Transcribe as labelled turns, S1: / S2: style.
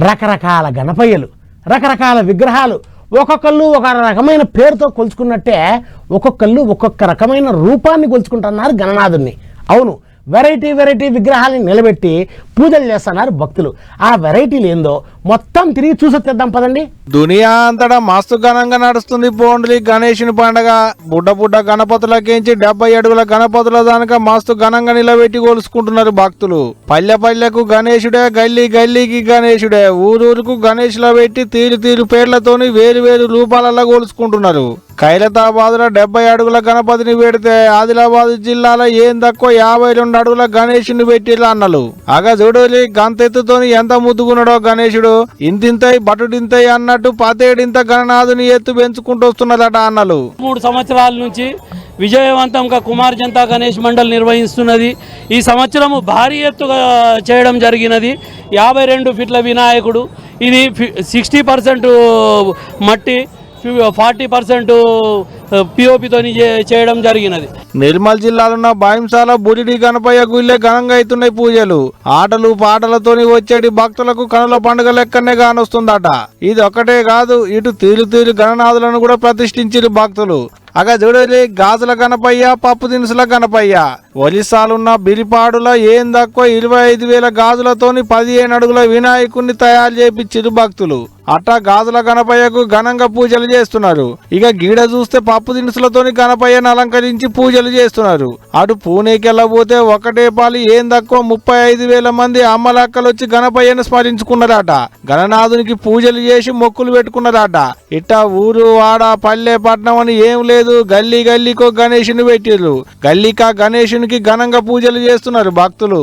S1: రకరకాల గణపయ్యలు రకరకాల విగ్రహాలు ఒక్కొక్కళ్ళు ఒక రకమైన పేరుతో కొలుచుకున్నట్టే ఒక్కొక్కళ్ళు ఒక్కొక్క రకమైన రూపాన్ని కొలుచుకుంటున్నారు గణనాథుణ్ణి. అవును వెరైటీ వెరైటీ విగ్రహాలని నిలబెట్టి పూజలు చేస్తున్నారు భక్తులు. ఆ వెరైటీలు ఏందో మొత్తం తిరిగి చూసొచ్చేద్దాం పదండి.
S2: దునియా అంతటా మస్తు ఘనంగా నడుస్తుంది పోండ్లి గణేషుని పండగ. బుడ్డ బుడ్డ గణపతులకించి డెబ్బై అడుగుల గణపతుల దానిక మస్తు ఘనంగా నిలబెట్టి కోలుసుకుంటున్నారు భక్తులు. పల్లె పల్లెకు గణేశుడే గల్లీ గల్లీకి గణేశుడే ఊరూరుకు గణేషుల పెట్టి తీరు తీరు పేర్లతోని వేరు వేరు రూపాలలో కోలుసుకుంటున్నారు ఖైరతాబాద్లో డెబ్బై అడుగుల గణపతిని పెడితే ఆదిలాబాద్ జిల్లాలో ఏం తక్కువ యాభై రెండు అడుగుల గణేషుని పెట్టిర్రు అన్నలు. అగ చూడలి గంతెత్తుతోని ఎంత ముద్దుగున్నాడో గణేశుడు ఇంతింతై బటుడింతై అన్నట్టు పతేడింత గణనాథుని ఎత్తు పెంచుకుంటూ వస్తున్నదట అన్నలు.
S3: మూడు సంవత్సరాల నుంచి విజయవంతంగా కుమార్ జనతా గణేష్ మండల్ నిర్వహిస్తున్నది. ఈ సంవత్సరము భారీ ఎత్తుగా చేయడం జరిగినది. యాభై రెండు ఫీట్ల వినాయకుడు. ఇది సిక్స్టీ పర్సెంట్ మట్టి ఫార్టీ పర్సెంట్ పిఓపితో చేయడం జరిగినది.
S2: నిర్మల్ జిల్లాలో బాయింసాల బుడిడి గణపయ్య గుళ్ళే ఘనంగా అవుతున్నాయి పూజలు. ఆటలు పాటలతోని వచ్చేటి భక్తులకు కనుల పండుగ లెక్కనే కానొస్తుందట ఇది ఒక్కటే కాదు ఇటు తీరు తీరు గణనాథులను కూడా ప్రతిష్ఠించారు భక్తులు. అగ చూడలే గాజుల గణపయ్య పప్పు దినుసుల గణపయ్య. ఒలిసాలున్న బిలిపాడుల ఏం తక్కువ ఇరవై ఐదు వేల గాజులతోని పదిహేను అడుగుల వినాయకుడిని తయారు చేపించిరు భక్తులు. అట్టా గాజుల గణపయ్యకు ఘనంగా పూజలు చేస్తున్నారు. ఇక గీడ చూస్తే పప్పు దినుసులతోని గణపయ్యను అలంకరించి పూజలు చేస్తున్నారు. అటు పూణేకి వెళ్ళబోతే ఒకటే పాలు ఏం తక్కువ ముప్పై ఐదు వేల మంది అమ్మలక్కలు వచ్చి గణపయ్యను స్మరించుకున్నారట. గణనాథునికి పూజలు చేసి మొక్కులు పెట్టుకున్నారట. ఇట్టా ఊరు వాడ పల్లె పట్నం అని ఏం లేదు. గల్లీ గల్లీకో గణేషుని పెట్టిర్రు. గల్లీకా గణేషునికి ఘనంగా పూజలు చేస్తున్నారు భక్తులు.